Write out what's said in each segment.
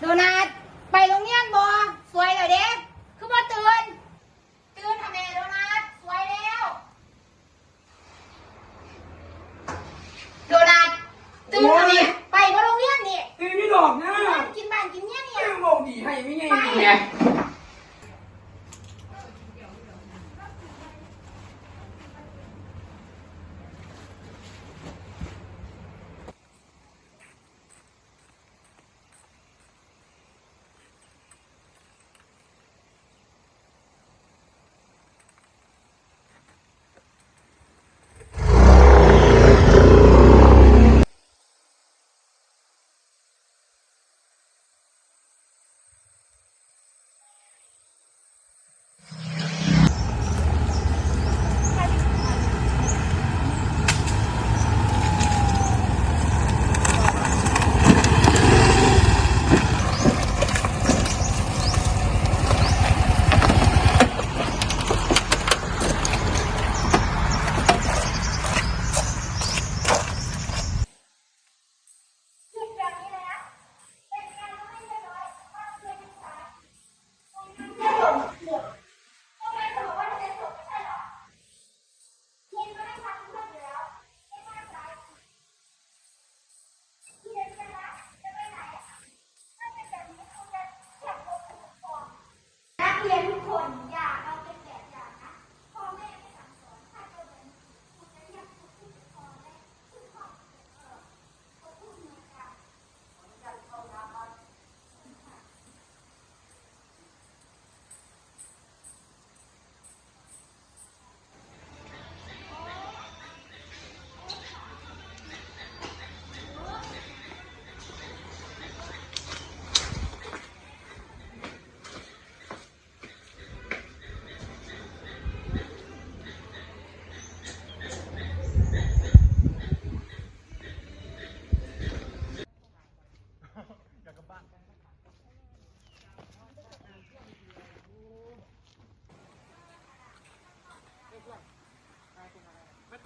โดนัทไปโรงเรียนบ่สวยแล้วเด็กคือบ่ตื่นตื่นทำไมโดนัทสวยแล้วโดนัทตื่นทำไมไปบ่โรงเรียนนี่ตีไม่ดอกนะบ้านกินบ้านกินเนี่ยเนี่ยแม่งบอกดีให้ไม่ไงเนี่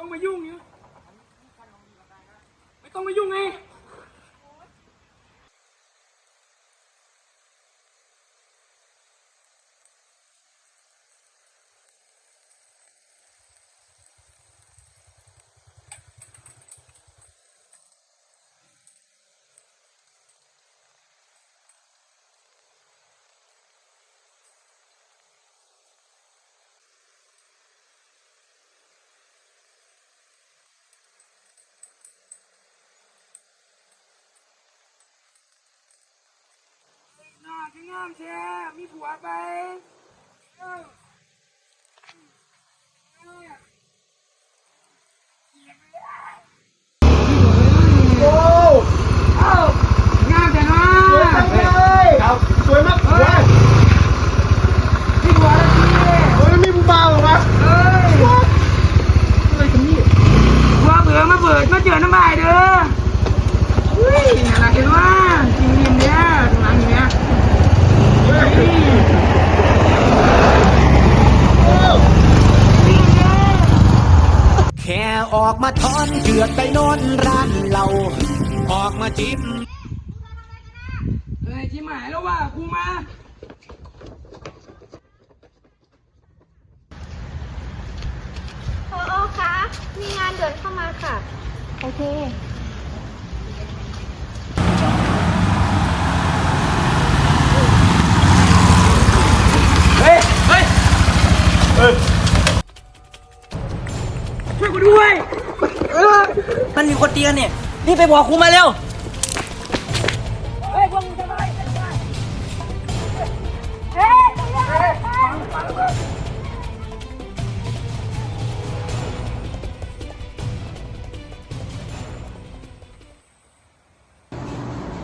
ต้องมายุ่งเนี่ยไม่ต้องมายุ่งไง หน้าที่งามแช่มีผัวไปเอออโอ้เอ้างามแต่น้า ครับสวยมาก เฮ้ยมีผัวแล้วสิ โอ้ยมีผู้บ่าวเหรอวะ เอ้ย อะไรกันนี่ ผัวเบื่อมาเบิดมาเจอน้ำบายเด้อเฮ้ยน่ารักเห็นว่าจริงยินเนี่ยตรงนั้นอย่างเนี้ยเฮ้ย แค่ ออกมาทอนเกือบไปโนอนร้านเราออกมาจิบเฮ้ยที่หมายแล้วว่ากูมาพออคะมีงานเดินเข้ามาค่ะ โอเค มันมีคนเตียนเนี่ยนี่ไปบอกครูมาเร็วเฮ้ยพวกมึงทำอะไรเฮ้ยเฮ้ย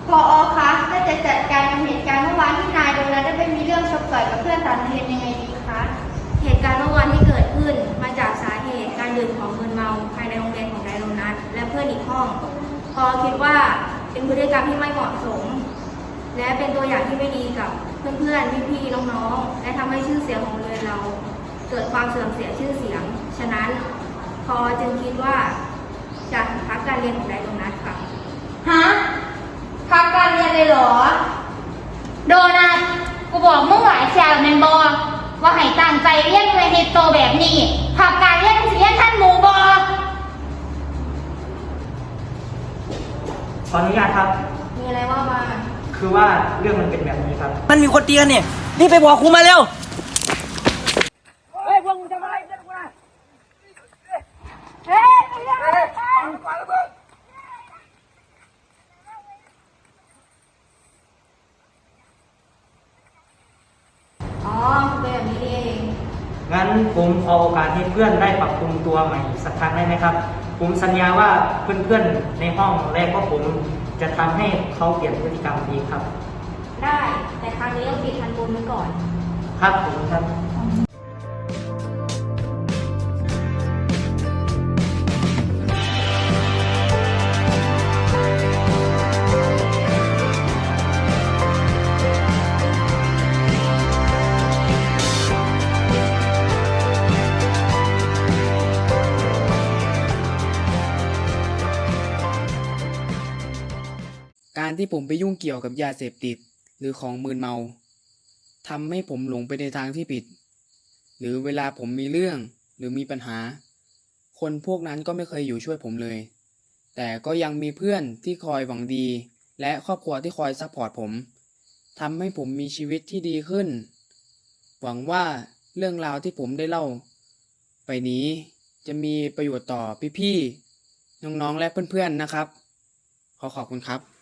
พออคะถ้าจะจัดการกับเหตุการณ์เมื่อวานที่นายโดนัทได้ไปมีเรื่องชกต่อยกับเพื่อนต่างโรงเรียนยังไงดีคะ เหตุการณ์เมื่อวานที่เกิดขึ้นมาจาก อคิดว่าเป็นพฤติกรรมที่ไม่เหมาะสม และเป็นตัวอย่างที่ไม่ดีกับเพื่อนๆพี่ๆน้องๆ และทำให้ชื่อเสียงของโรงเรียนเรา เกิดความเสื่อมเสียชื่อเสียง ฉะนั้นพอจึงคิดว่าจะพักการเรียนของนายโดนัทค่ะฮะพักการเรียนเลยเหรอ โดนะกูบอกเมึงหลายเสียแมนบอว่าให้ตั้งใจเรียนเลยเฮดโตแบบ ขออนุญาตครับ มีอะไรว่ามา คือว่าเรื่องมันเป็นแบบนี้ครับ มันมีคนตีกันเนี่ยรีบไปบอกครูมาเร็วอ๋อเป็นแบบนี้นี่เอง งั้นผมขอโอกาสให้เพื่อนได้ปรับปรุงตัวใหม่สักครั้งได้ไหมครับ ผมสัญญาว่าเพื่อนๆในห้องและก็ผมจะทำให้เขาเปลี่ยนพฤติกรรมดีครับ ได้ แต่ครั้งนี้ต้องปิดทันบนไว้ก่อน ครับผมครับ ที่ผมไปยุ่งเกี่ยวกับยาเสพติด หรือของมึนเมาทำให้ผมหลงไปในทางที่ผิด หรือเวลาผมมีเรื่องหรือมีปัญหา คนพวกนั้นก็ไม่เคยอยู่ช่วยผมเลย แต่ก็ยังมีเพื่อนที่คอยหวังดี และครอบครัวที่คอยซัพพอร์ตผมทำให้ผมมีชีวิตที่ดีขึ้น หวังว่าเรื่องราวที่ผมได้เล่า ไปนี้จะมีประโยชน์ต่อพี่ๆน้องๆและเพื่อนๆนะครับ ขอขอบคุณครับ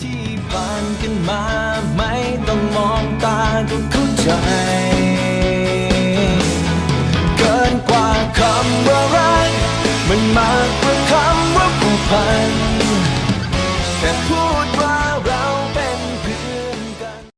ที่ผ่านกันมาไม่ต้องมองตาก็เข้าใจเกินกว่าคำว่ารักมันมา